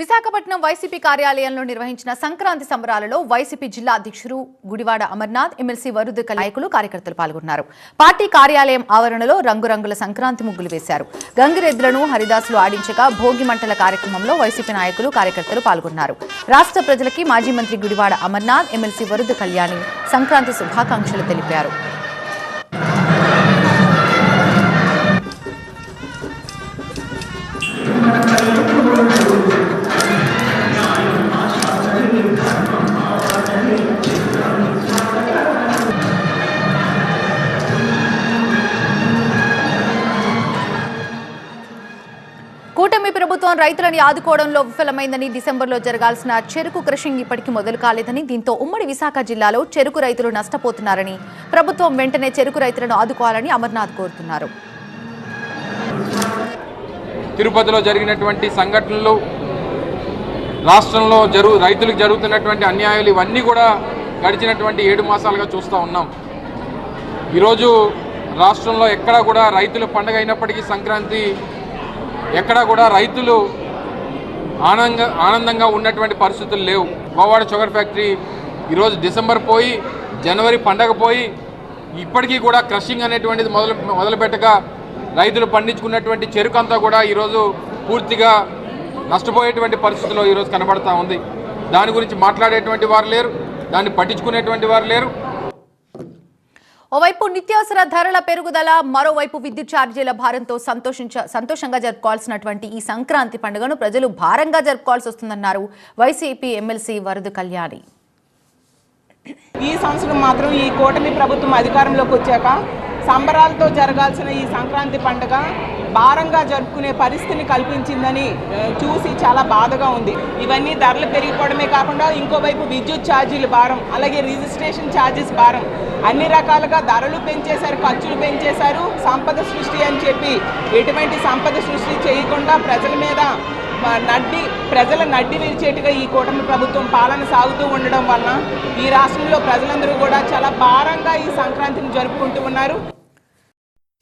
Visakhapatnam YCP కార్యాలయంలో నిర్వహించిన సంక్రాంతి సంబరాలలో వైసీపీ జిల్లా అధ్యక్షుడు గుడివాడ అమర్నాథ్ ఎమ్మెల్సీ వరుద్ నాయకులు కార్యకర్తలు పాల్గొన్నారు. పార్టీ కార్యాలయం ఆవరణలో రంగురంగుల సంక్రాంతి ముగ్గులు వేశారు. గంగిరెద్దులను హరిదాసులు ఆడించగా భోగి మంటల కార్యక్రమంలో వైసీపీ నాయకులు కార్యకర్తలు పాల్గొన్నారు. రాష్ట్ర ప్రజలకి మాజీ మంత్రి గుడివాడ అమర్నాథ్ ఎమ్మెల్సీ వరుద కళ్యాణి సంక్రాంతి శుభాకాంక్షలు తెలిపారు. కూటమి ప్రభుత్వం రైతులని ఆదుకోవడంలో విఫలమైందని డిసెంబర్లో జరగాల్సిన చెరుకు క్రషింగ్ ఇప్పటికీ మొదలు కాలేదని దీంతో ఉమ్మడి విశాఖ జిల్లాలో చెరుకు రైతులు నష్టపోతున్నారని ప్రభుత్వం వెంటనే చెరుకు రైతులను ఆదుకోవాలని అమర్నాథ్ కోరుతున్నారు. తిరుపతిలో జరిగినటువంటి సంఘటనలు రాష్ట్రంలో జరుగు రైతులకు జరుగుతున్నటువంటి అన్యాయాలు ఇవన్నీ కూడా గడిచినటువంటి ఏడు మాసాలుగా చూస్తూ ఉన్నాం. ఈరోజు రాష్ట్రంలో ఎక్కడా కూడా రైతుల పండగ అయినప్పటికీ సంక్రాంతి ఎక్కడా కూడా రైతులు ఆనందంగా ఆనందంగా ఉన్నటువంటి పరిస్థితులు లేవు. గోవాడ షుగర్ ఫ్యాక్టరీ ఈరోజు డిసెంబర్ పోయి జనవరి పండగ పోయి ఇప్పటికీ కూడా క్రషింగ్ అనేటువంటిది మొదలు మొదలుపెట్టగా రైతులు పండించుకున్నటువంటి చెరుకు అంతా కూడా ఈరోజు పూర్తిగా నష్టపోయేటువంటి పరిస్థితిలో ఈరోజు కనబడతా ఉంది. దాని గురించి మాట్లాడేటువంటి వారు లేరు దాన్ని పట్టించుకునేటువంటి వారు లేరు. ఓవైపు నిత్యావసర ధరల పెరుగుదల మరోవైపు విద్యుత్ ఛార్జీల భారంతో సంతోషించ సంతోషంగా జరుపుకోవాల్సినటువంటి ఈ సంక్రాంతి పండుగను ప్రజలు భారంగా జరుపుకోవాల్సి వస్తుందన్నారు వైసీపీ ఎమ్మెల్సీ వరద కళ్యాణి. ఈ సంవత్సరం మాత్రం ఈ కూటమి ప్రభుత్వం అధికారంలోకి వచ్చాక సంబరాలతో జరగాల్సిన ఈ సంక్రాంతి పండుగ భారంగా జరుపుకునే పరిస్థితిని కల్పించిందని చూసి చాలా బాధగా ఉంది. ఇవన్నీ ధరలు పెరిగిపోవడమే కాకుండా ఇంకోవైపు విద్యుత్ ఛార్జీలు భారం అలాగే రిజిస్ట్రేషన్ ఛార్జెస్ భారం. అన్ని రకాలుగా ధరలు పెంచేశారు ఖర్చులు పెంచేశారు సంపద సృష్టి అని చెప్పి ఎటువంటి సంపద సృష్టి చేయకుండా ప్రజల మీద నడ్డి ప్రజల నడ్డి విరిచేట్టుగా ఈ కూటమి ప్రభుత్వం పాలన సాగుతూ ఉండడం వలన ఈ రాష్ట్రంలో ప్రజలందరూ కూడా చాలా భారంగా ఈ సంక్రాంతిని జరుపుకుంటూ ఉన్నారు.